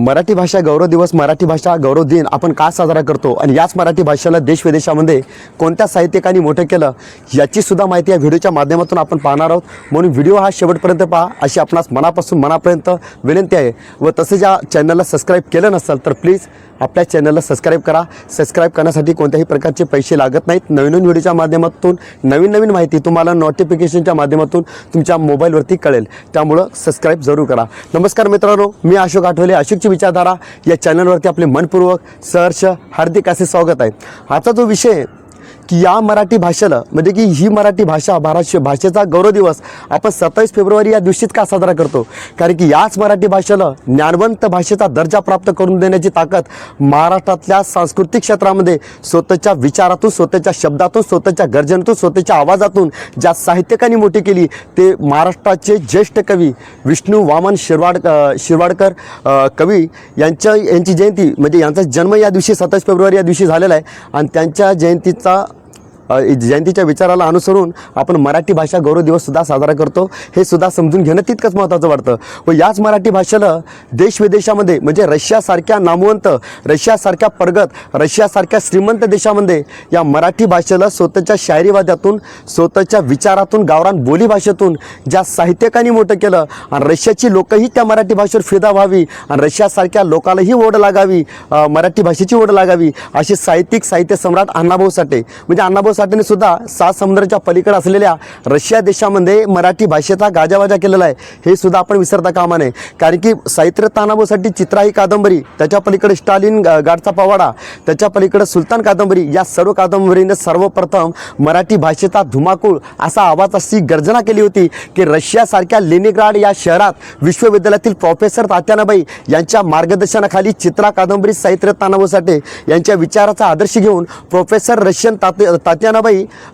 मराठी भाषा गौरव दिवस मराठी भाषा गौरव दिन आपण का साजरा करतो? आणि याच मराठी भाषेला देश विदेशामध्ये कोणत्या साहित्यिकांनी मोठं केलं? याची सुद्धा माहिती या व्हिडिओच्या माध्यमातून आपण पाहणार आहोत. म्हणून व्हिडिओ हा शेवटपर्यंत पहा अशी आपणास मनापासून मनापर्यंत विनंती आहे. व तसेच या चॅनलला सबस्क्राईब केलं नसेल तर प्लीज आपल्या चॅनलला सबस्क्राईब करा. सबस्क्राईब करण्यासाठी कोणत्याही प्रकारचे पैसे लागत नाहीत. नवीन नवीन व्हिडिओच्या माध्यमातून नवीन नवीन माहिती तुम्हाला नोटिफिकेशनच्या माध्यमातून तुमच्या मोबाईलवरती कळेल. त्यामुळं सबस्क्राईब जरूर करा. नमस्कार मित्रांनो मी अशोक आठवले. अशोकची विचारधारा या चॅनलवरती आपले मनपूर्वक सहर्ष हार्दिक असे स्वागत आहे. आता जो विषय की या मराठी भाषेला म्हणजे की ही मराठी भाषा भाषे भाषेचा गौरव दिवस आपण सत्तावीस फेब्रुवारी या दिवशीच का साजरा करतो? कारण की याच मराठी भाषेला ज्ञानवंत भाषेचा दर्जा प्राप्त करून देण्याची ताकद महाराष्ट्रातल्या सांस्कृतिक क्षेत्रामध्ये स्वतःच्या विचारातून स्वतःच्या शब्दातून स्वतःच्या गर्जनेतून स्वतःच्या आवाजातून ज्या साहित्यकांनी मोठी केली ते महाराष्ट्राचे ज्येष्ठ कवी विष्णू वामन शिरवाड शिरवाडकर कवी यांच्या यांची जयंती म्हणजे यांचा जन्म या दिवशी सत्तावीस फेब्रुवारी या दिवशी झालेला आहे. आणि त्यांच्या जयंतीचा जयंतीच्या विचाराला अनुसरून आपण मराठी भाषा गौरव दिवससुद्धा साजरा करतो. हे सुद्धा समजून घेणं तितकंच महत्त्वाचं वाटतं. व याच मराठी भाषेला देश विदेशामध्ये म्हणजे रशियासारख्या नामवंत रशियासारख्या प्रगत रशियासारख्या श्रीमंत देशामध्ये या मराठी भाषेला स्वतःच्या शायरीवाद्यातून स्वतःच्या विचारातून गावरान बोलीभाषेतून ज्या साहित्यकांनी मोठं केलं आणि रशियाची लोकही त्या मराठी भाषेवर फिदा व्हावी आणि रशियासारख्या लोकालाही ओढ लागावी मराठी भाषेची ओढ लागावी असे साहित्यिक साहित्य सम्राट अण्णाभाऊ साठे म्हणजे अण्णाभाऊ साठेने सुद्धा सात समुद्राच्या पलीकडे असलेल्या रशिया देशामध्ये मराठी भाषेचा गाजावाजा केलेला आहे. हे सुद्धा आपण विसरता कामा नये. कारण की साहित्य अण्णाभाऊसाठी चित्रा ही कादंबरी त्याच्या पलीकडे स्टालिन गाडचा पवाडा त्याच्या पलीकडे सुलतान कादंबरी या सर्व कादंबरीने सर्वप्रथम मराठी भाषेचा धुमाकूळ असा आवाज अशी गर्जना केली होती की रशियासारख्या लेनिग्राड या शहरात विश्वविद्यालयातील प्रोफेसर तात्यानाबाई यांच्या मार्गदर्शनाखाली चित्रा कादंबरी साहित्य तानाभाऊ यांच्या विचाराचा आदर्श घेऊन प्रोफेसर रशियन तात्या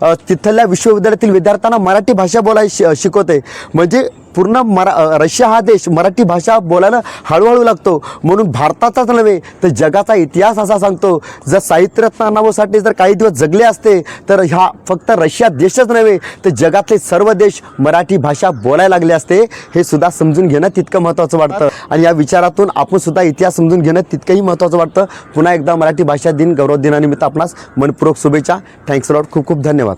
अ, तिथल्या विश्वविद्यालयातील विद्यार्थ्यांना मराठी भाषा बोलाय शिकवते. म्हणजे पूर्ण मरा रशिया हा देश मराठी भाषा बोलायला हळूहळू लागतो. म्हणून भारताचाच नव्हे तर जगाचा इतिहास असा सांगतो. जर साहित्यरत्न अण्णाभाऊसाठी जर काही दिवस जगले असते तर ह्या फक्त रशिया देशच नव्हे तर जगातले सर्व देश मराठी भाषा बोलायला लागले असते. हे सुद्धा समजून घेणं तितकं महत्त्वाचं वाटतं. आणि या विचारातून आपण सुद्धा इतिहास समजून घेणं तितकंही महत्त्वाचं वाटतं. पुन्हा एकदा मराठी भाषा दिन गौरव दिनानिमित्त आपणास मनपूर्वक शुभेच्छा. थँक्स लॉट खूप खूप धन्यवाद.